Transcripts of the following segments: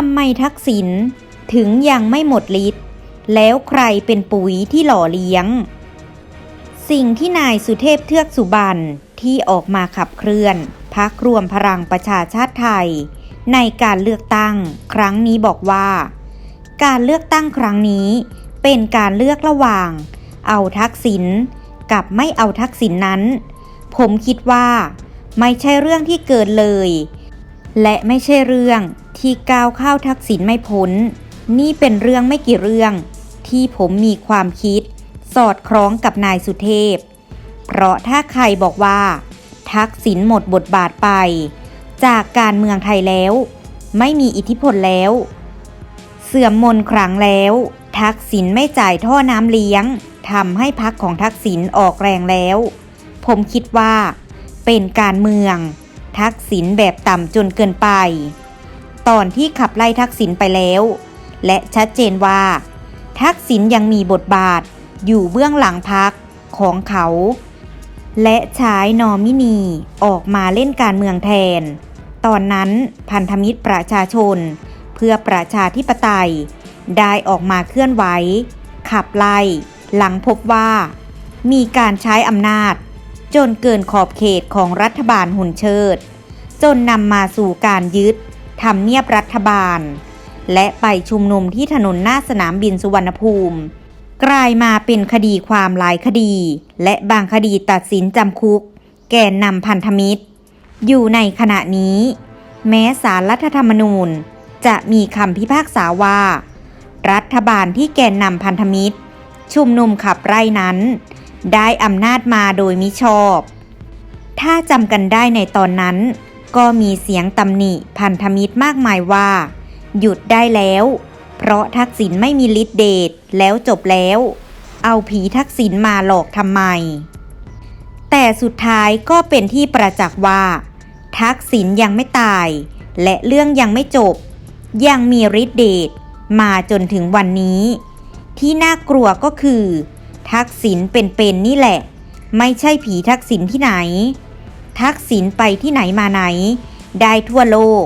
ทำไมทักษิณถึงยังไม่หมดฤทธิ์แล้วใครเป็นปุ๋ยที่หล่อเลี้ยง สิ่งที่นายสุเทพเทือกสุบรรณที่ออกมาขับเคลื่อนพักรวมพลังประชาชาติไทย ในการเลือกตั้งครั้งนี้บอกว่า การเลือกตั้งครั้งนี้เป็นการเลือกระหว่าง เอาทักษิณกับไม่เอาทักษิณนนั้น ผมคิดว่า ไม่ใช่เรื่องที่เกินเลย และไม่ใช่เรื่อง ที่ก้าวเข้าทักษิณไม่พ้น นี่เป็นเรื่องไม่กี่เรื่อง ที่ผมมีความคิด สอดคล้องกับนายสุเทพ เพราะถ้าใครบอกว่า ทักษิณหมดบทบาทไป จากการเมืองไทยแล้ว ไม่มีอิทธิพลแล้ว เสื่อมมนครั้งแล้ว ทักษิณไม่จ่ายท่อน้ำเลี้ยงทำให้พักของทักษิณออกแรงแล้ว ผมคิดว่า เป็นการเมือง ทักษิณแบบต่ำจนเกินไป ตอนที่ขับไล่ทักษิณไปแล้ว และชัดเจนว่า ทักษิณยังมีบทบาทอยู่เบื้องหลังพักของเขา และใช้นอมินีออกมาเล่นการเมืองแทน ตอนนั้นพันธมิตรประชาชน เพื่อประชาธิปไตย ได้ออกมาเคลื่อนไหว ขับไล่หลังพบว่า มีการใช้อำนาจ จนเกินขอบเขตของรัฐบาลหุ่นเชิด จนนำมาสู่การยึด ทำเนียบรัฐบาล และไปชุมนุมที่ถนนหน้าสนามบินสุวรรณภูมิ กลายมาเป็นคดีความหลายคดี และบางคดีตัดสินจำคุก แก่นนำพันธมิตร อยู่ในขณะนี้ แม้สารรัฐธรรมนูญจะมีคำพิพากษาว่า รัฐบาลที่แกนนำพันธมิตร ชุมนุมขับไล่นั้น ได้อำนาจมาโดยมิชอบ ถ้าจำกันได้ในตอนนั้น ก็มีเสียงตำหนิพันธมิตรมากมายว่า หยุดได้แล้ว เพราะทักษิณไม่มีฤทธิ์เดชแล้วจบแล้ว เอาผีทักษิณมาหลอกทำไม แต่สุดท้ายก็เป็นที่ประจักษ์ว่า ทักษิณยังไม่ตาย และเรื่องยังไม่จบ ยังมีฤทธิ์เดชมาจนถึงวันนี้ ที่น่ากลัวก็คือ ทักษิณเป็นๆนี่แหละ ไม่ใช่ผีทักษิณที่ไหน ทักษิณไปที่ไหนมาไหน ได้ทั่วโลก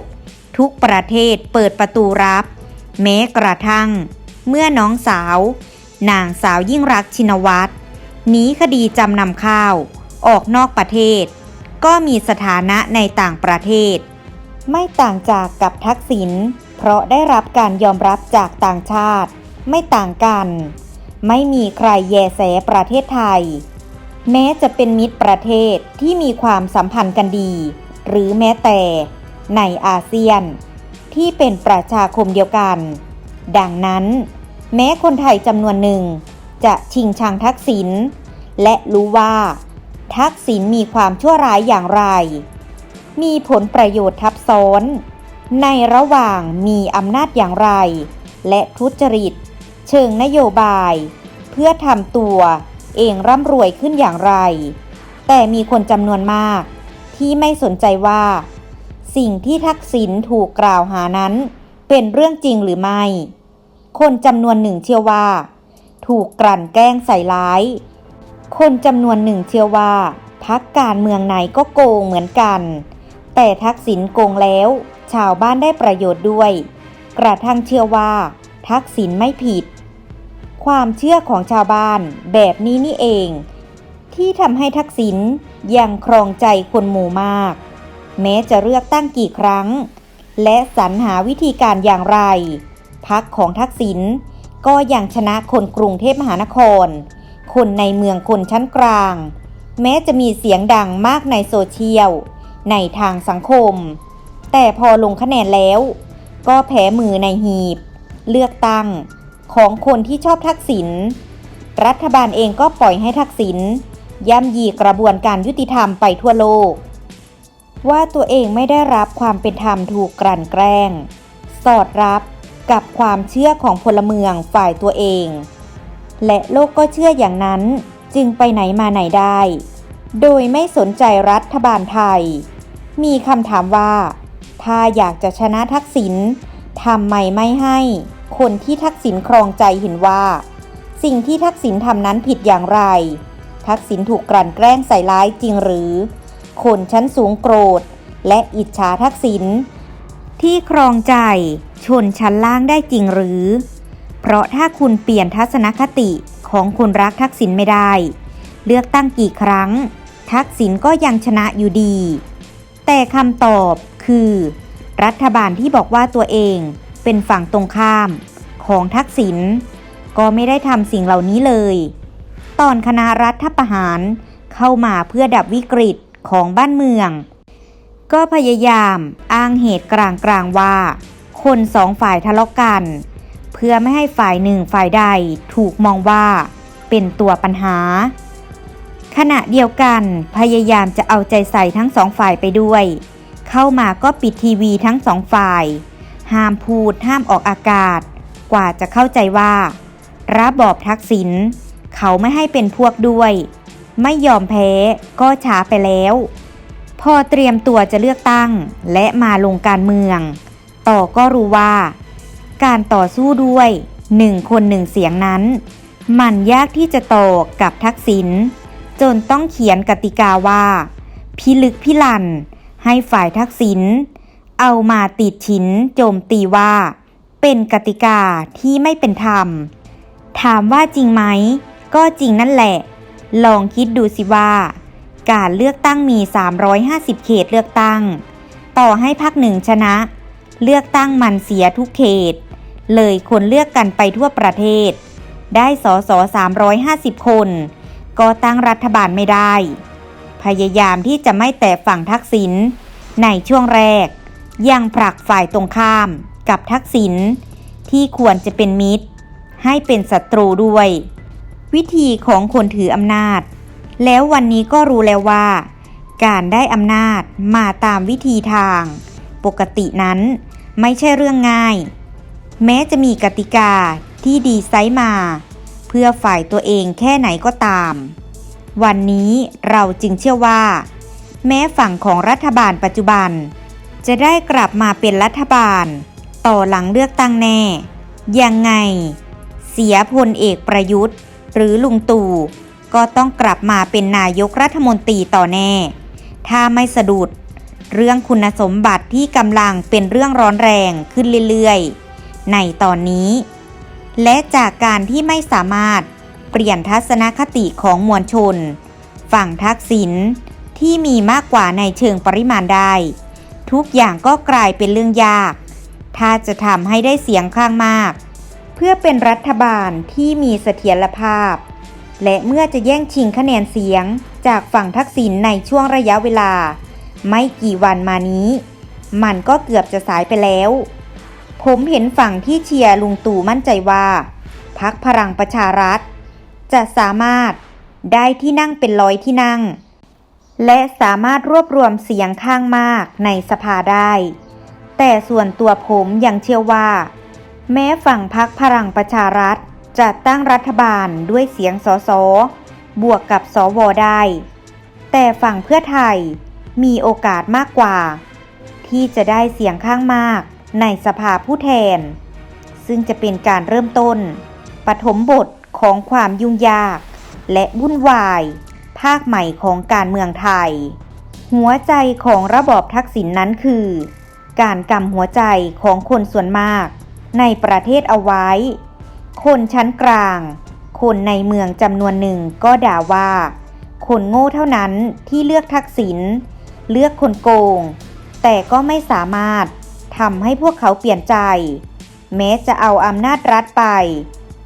ทุกประเทศเปิดประตูรับ แม้กระทั่ง เมื่อน้องสาว นางสาวยิ่งรักชินวัตรหนีคดีจำนำข้าว ออกนอกประเทศ ก็มีสถานะในต่างประเทศ ไม่ต่างจากกับทักษิณเพราะได้รับการยอมรับจากต่างชาติ ไม่ต่างกัน ไม่มีใครแยแสประเทศไทย แม้จะเป็นมิตรประเทศที่มีความสัมพันธ์กันดี หรือแม้แต่ในอาเซียน ที่เป็นประชาคมเดียวกัน ดังนั้น แม้คนไทยจำนวนหนึ่ง จะชิงชังทักษิณและรู้ว่า ทักษิณมีความชั่วร้ายอย่างไร มีผลประโยชน์ทับซ้อน ในระหว่างมีอำนาจอย่างไร และทุจริต เชิงนโยบาย เพื่อทำตัว เองร่ำรวยขึ้นอย่างไร แต่มีคนจำนวนมาก ที่ไม่สนใจว่า สิ่งที่ทักษิณถูกกล่าวหานั้น เป็นเรื่องจริงหรือไม่ คนจำนวนหนึ่งเชื่อว่า ถูกกลั่นแกล้งใส่ร้าย คนจำนวนหนึ่งเชื่อว่า พักการเมืองไหนก็โกงเหมือนกัน แต่ทักษิณโกงแล้ว ชาวบ้านได้ประโยชน์ด้วย กระทั่งเชื่อว่า ทักษิณไม่ผิด ความเชื่อของชาวบ้านแบบนี้นี่เอง ที่ทำให้ทักษิณยังครองใจคนหมู่มาก แม้จะเลือกตั้งกี่ครั้ง และสรรหาวิธีการอย่างไร พักของทักษิณก็ยังชนะคนกรุงเทพมหานคร คนในเมืองคนชั้นกลาง แม้จะมีเสียงดังมากในโซเชียล ในทางสังคม แต่พอลงคะแนนแล้ว ก็แพ้มือในหีบ เลือกตั้ง ของคนที่ชอบทักษิณ รัฐบาลเองก็ปล่อยให้ทักษิณย่ำยีกระบวนการยุติธรรมไปทั่วโลก ว่าตัวเองไม่ได้รับความเป็นธรรมถูกกลั่นแกล้ง สอดรับกับความเชื่อของพลเมืองฝ่ายตัวเอง และโลกก็เชื่ออย่างนั้นจึงไปไหนมาไหนได้ โดยไม่สนใจรัฐบาลไทย มีคำถามว่า ถ้าอยากจะชนะทักษิณทำไมไม่ให้ คนที่ทักษิณครองใจเห็นว่า สิ่งที่ทักษิณทำนั้นผิดอย่างไร ทักษิณถูกกลั่นแกล้งใส่ร้ายจริงหรือ คนชั้นสูงโกรธ และอิจฉาทักษิณที่ครองใจชนชั้นล่างได้จริงหรือ เพราะถ้าคุณเปลี่ยนทัศนคติของคนรักทักษิณไม่ได้ เลือกตั้งกี่ครั้ง ทักษิณก็ยังชนะอยู่ดี แต่คำตอบคือ รัฐบาลที่บอกว่าตัวเองเป็นฝั่งตรงข้าม ของทักษิณก็ไม่ได้ทำสิ่งเหล่านี้เลย ตอนคณะรัฐประหารเข้ามาเพื่อดับวิกฤตของบ้านเมือง ก็พยายามอ้างเหตุกลางกลางว่า คนสองฝ่ายทะเลาะกัน เพื่อไม่ให้ฝ่ายหนึ่งฝ่ายใดถูกมองว่าเป็นตัวปัญหา ขณะเดียวกันพยายามจะเอาใจใส่ทั้งสองฝ่ายไปด้วย เข้ามาก็ปิดทีวีทั้งสองฝ่าย ห้ามพูดห้ามออกอากาศ กว่าจะเข้าใจว่าระบอบทักษิณเขาไม่ให้เป็นพวกด้วย ไม่ยอมแพ้ก็ช้าไปแล้ว พอเตรียมตัวจะเลือกตั้งและมาลงการเมือง ต่อก็รู้ว่า การต่อสู้ด้วยหนึ่งคนหนึ่งเสียงนั้น มันยากที่จะต่อกับทักษิณจนต้องเขียนกติกาว่า พิลึกพิลันให้ฝ่ายทักษิณเอามาติดฉินโจมตีว่า เป็นกติกาที่ไม่เป็นธรรม ถามว่าจริงไหม ก็จริงนั่นแหละ ลองคิดดูสิว่า การเลือกตั้งมี 350 เขตเลือกตั้ง ต่อให้พักหนึ่งชนะ เลือกตั้งมันเสียทุกเขต เลยคนเลือกกันไปทั่วประเทศ ได้สอสอ350 คน ก็ตั้งรัฐบาลไม่ได้ พยายามที่จะไม่แตะฝั่งทักษิณในช่วงแรก ยังผลักฝ่ายตรงข้าม กับทักษิณที่ควรจะเป็นมิตร ให้เป็นศัตรูด้วย วิธีของคนถืออำนาจ แล้ววันนี้ก็รู้แล้วว่า การได้อำนาจมาตามวิธีทาง ปกตินั้นไม่ใช่เรื่องง่าย แม้จะมีกติกาที่ดีไซน์มา เพื่อฝ่ายตัวเองแค่ไหนก็ตาม วันนี้เราจึงเชื่อว่า แม้ฝั่งของรัฐบาลปัจจุบัน จะได้กลับมาเป็นรัฐบาล ต่อหลังเลือกตั้งแน่ ยังไง เสียพลเอกประยุทธ์ หรือลุงตู่ก็ต้องกลับมาเป็นนายกรัฐมนตรีต่อแน่ ถ้าไม่สะดุด เรื่องคุณสมบัติที่กำลังเป็นเรื่องร้อนแรงขึ้นเรื่อยๆ ในตอนนี้ และจากการที่ไม่สามารถเปลี่ยนทัศนคติของมวลชน ฝั่งทักษิณที่มีมากกว่าในเชิงปริมาณได้ ทุกอย่างก็กลายเป็นเรื่องยาก ถ้าจะทำให้ได้เสียงข้างมาก เพื่อเป็นรัฐบาลที่มีเสถียรภาพ และเมื่อจะแย่งชิงคะแนนเสียงจากฝั่งทักษิณในช่วงระยะเวลา ไม่กี่วันมานี้ มันก็เกือบจะสายไปแล้ว ผมเห็นฝั่งที่เชียร์ลุงตู่มั่นใจว่าพักพลังประชารัฐ จะสามารถได้ที่นั่งเป็นร้อยที่นั่ง และสามารถรวบรวมเสียงข้างมากในสภาได้ แต่ส่วนตัวผมยังเชื่อว่า แม้ฝั่งพักพลังประชารัฐ จะตั้งรัฐบาลด้วยเสียงสสบวกกับสวได้ แต่ฝั่งเพื่อไทยมีโอกาสมากกว่า ที่จะได้เสียงข้างมากในสภาผู้แทน ซึ่งจะเป็นการเริ่มต้น ปฐมบทของความยุ่งยาก และวุ่นวาย ภาคใหม่ของการเมืองไทย หัวใจของระบอบทักษิณนนั้นคือ การกำหัวใจของคนส่วนมาก ในประเทศเอาไว้ คนชั้นกลาง คนในเมืองจำนวนหนึ่งก็ด่าว่า คนโง่เท่านั้นที่เลือกทักษิณเลือกคนโกง แต่ก็ไม่สามารถทำให้พวกเขาเปลี่ยนใจ แม้จะเอาอำนาจรัฐไป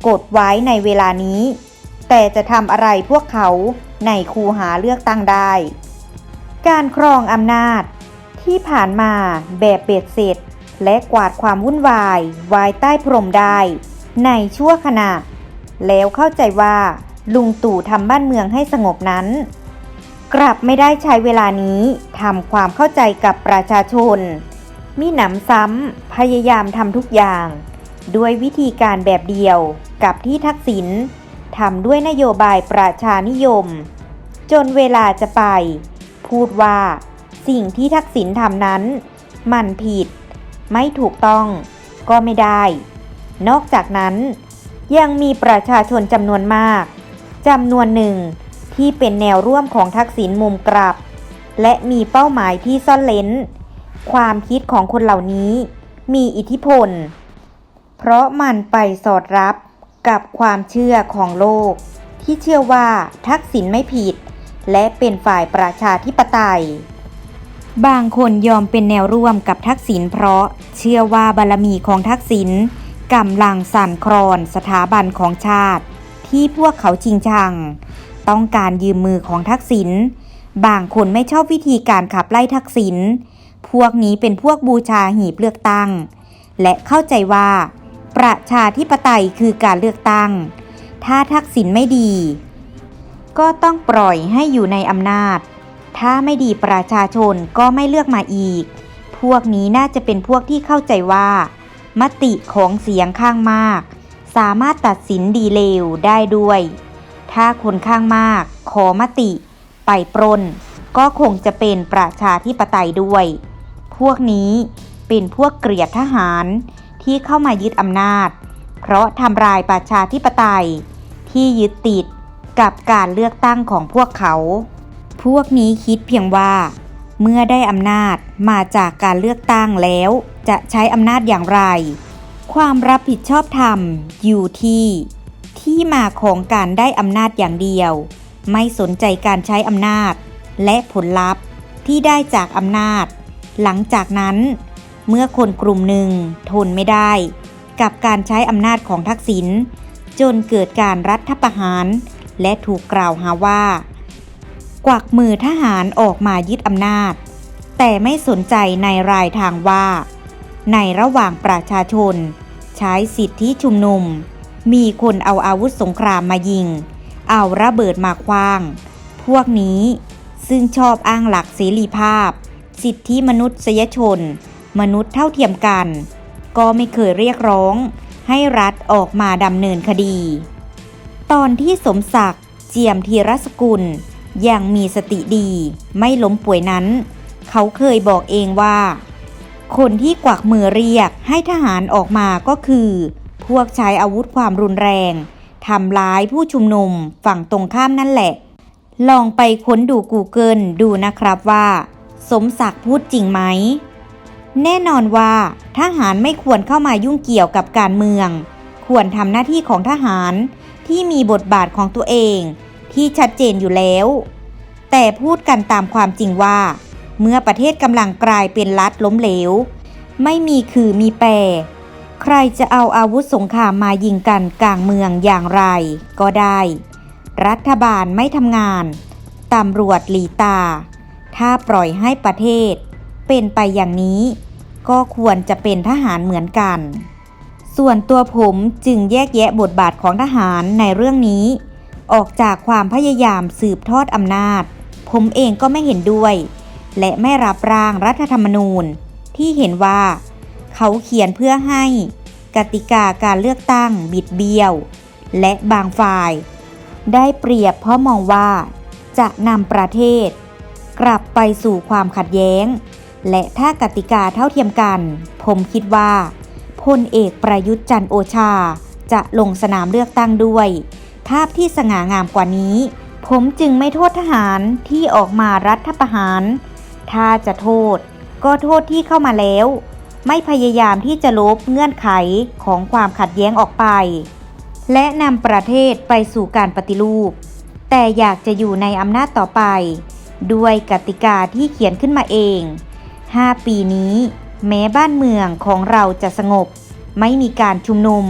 กดไว้ในเวลานี้ แต่จะทำอะไรพวกเขาในคูหาเลือกตั้งได้ การครองอำนาจ ที่ผ่านมาแบบเบ็ดเสร็จ และกวาดความวุ่นวายไว้ใต้พรมได้ ในชั่วขณะ แล้วเข้าใจว่าลุงตู่ทำบ้านเมืองให้สงบนั้น กลับไม่ได้ใช้เวลานี้ทำความเข้าใจกับประชาชน มีหนำซ้ำพยายามทำทุกอย่าง ด้วยวิธีการแบบเดียวกับที่ทักษิณทำด้วยนโยบายประชานิยม จนเวลาจะไป พูดว่า สิ่งที่ทักษิณทำนั้น มันผิด ไม่ถูกต้อง ก็ไม่ได้ นอกจากนั้นยังมีประชาชนจำนวนมากจำนวนหนึ่งที่เป็นแนวร่วมของทักษิณมุมกลับ และมีเป้าหมายที่ซ่อนเลนความคิดของคนเหล่านี้มีอิทธิพล เพราะมันไปสอดรับกับความเชื่อของโลก ที่เชื่อว่าทักษิณไม่ผิด และเป็นฝ่ายประชาธิปไตย บางคนยอมเป็นแนวร่วมกับทักษิณเพราะเชื่อว่าบารมีของทักษิณกำลังสั่นคลอนสถาบันของชาติ ที่พวกเขาจริงชัง ต้องการยืมมือของทักษิณบางคนไม่ชอบวิธีการขับไล่ทักษิณพวกนี้เป็นพวกบูชาหีบเลือกตั้ง และเข้าใจว่า ประชาธิปไตยคือการเลือกตั้ง ถ้าทักษิณไม่ดี ก็ต้องปล่อยให้อยู่ในอำนาจ ถ้าไม่ดีประชาชนก็ไม่เลือกมาอีก พวกนี้น่าจะเป็นพวกที่เข้าใจว่า มติของเสียงข้างมาก สามารถตัดสินดีเลวได้ด้วย ถ้าคนข้างมาก ขอมติ ไปปล้นก็คงจะเป็นประชาธิปไตยด้วย พวกนี้เป็นพวกเกลียดทหารที่เข้ามายึดอำนาจ เพราะทำลายประชาธิปไตยที่ยึดติดกับการเลือกตั้งของพวกเขา พวกนี้คิดเพียงว่า เมื่อได้อำนาจมาจากการเลือกตั้งแล้ว จะใช้อำนาจอย่างไร ความรับผิดชอบธรรมอยู่ที่ ที่มาของการได้อำนาจอย่างเดียว ไม่สนใจการใช้อำนาจ และผลลัพธ์ที่ได้จากอำนาจ หลังจากนั้น เมื่อคนกลุ่มหนึ่งทนไม่ได้ กับการใช้อำนาจของทักษิณจนเกิดการรัฐประหาร และถูกกล่าวหาว่า กวักมือทหารออกมายึดอำนาจ แต่ไม่สนใจในรายทางว่า ในระหว่างประชาชน ใช้สิทธิชุมนุม มีคนเอาอาวุธสงครามมายิง เอาระเบิดมาคว้าง พวกนี้ซึ่งชอบอ้างหลักเสรีภาพ สิทธิมนุษยชน มนุษย์เท่าเทียมกัน ก็ไม่เคยเรียกร้อง ให้รัฐออกมาดำเนินคดี ตอนที่สมศักดิ์เจียมธีรสกุล อยังมีสติดี ไม่ล้มป่วยนั้น เขาเคยบอกเองว่า คนที่กวักมือเรียกให้ทหารออกมาก็คือ พวกใช้อาวุธความรุนแรงทำร้ายผู้ชุมนุมฝั่งตรงข้ามนั่นแหละ ลองไปค้นดู Google ดูนะครับว่า สมศักดิ์พูดจริงไหม แน่นอนว่า ทหารไม่ควรเข้ามายุ่งเกี่ยวกับการเมือง ควรทำหน้าที่ของทหารที่มีบทบาทของตัวเอง ที่ชัดเจนอยู่แล้ว แต่พูดกันตามความจริงว่า เมื่อประเทศกำลังกลายเป็นรัฐล้มเหลว ไม่มีคือมีแปร ใครจะเอาอาวุธสงครามมายิงกันกลางเมืองอย่างไรก็ได้ รัฐบาลไม่ทำงานตำรวจหลีตา ถ้าปล่อยให้ประเทศ เป็นไปอย่างนี้ ก็ควรจะเป็นทหารเหมือนกัน ส่วนตัวผมจึงแยกแยะบทบาทของทหารในเรื่องนี้ ออกจากความพยายามสืบทอดอำนาจ ผมเองก็ไม่เห็นด้วย และไม่รับร่างรัฐธรรมนูญ ที่เห็นว่า เขาเขียนเพื่อให้ กติกาการเลือกตั้งบิดเบี้ยว และบางฝ่าย ได้เปรียบเพราะมองว่า จะนำประเทศ กลับไปสู่ความขัดแย้ง และถ้ากติกาเท่าเทียมกัน ผมคิดว่าพลเอกประยุทธ์จันโอชาจะลงสนามเลือกตั้งด้วย ภาพที่สง่างามกว่านี้ ผมจึงไม่โทษทหารที่ออกมารัฐประหาร ถ้าจะโทษ ก็โทษที่เข้ามาแล้ว ไม่พยายามที่จะลบเงื่อนไขของความขัดแย้งออกไป และนำประเทศไปสู่การปฏิรูป แต่อยากจะอยู่ในอำนาจต่อไป ด้วยกติกาที่เขียนขึ้นมาเอง 5 ปีนี้ แม้บ้านเมืองของเราจะสงบ ไม่มีการชุมนุม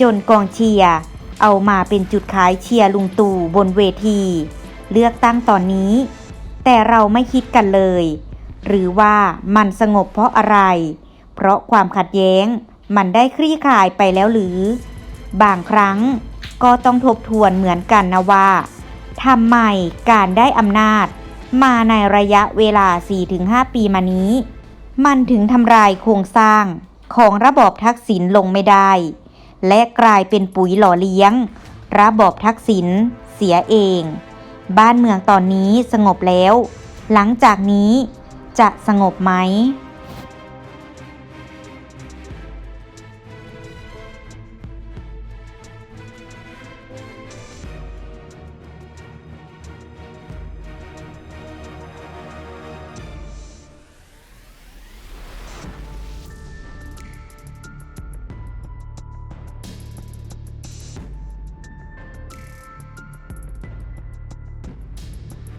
จนกองเชียร์ เอามาเป็นจุดขายเชียร์ลุงตู่บนเวที เลือกตั้งตอนนี้ แต่เราไม่คิดกันเลย หรือว่ามันสงบเพราะอะไร เพราะความขัดแย้งมันได้คลี่คลายไปแล้วหรือ บางครั้งก็ต้องทบทวนเหมือนกันนะว่าทำไมการได้อำนาจ มาในระยะเวลา 4-5 ปีมานี้ มันถึงทำลายโครงสร้างของระบอบทักษิณลงไม่ได้ และกลายเป็นปุ๋ยหล่อเลี้ยง ระบอบทักษิณเสียเอง บ้านเมืองตอนนี้สงบแล้ว หลังจากนี้จะสงบไหม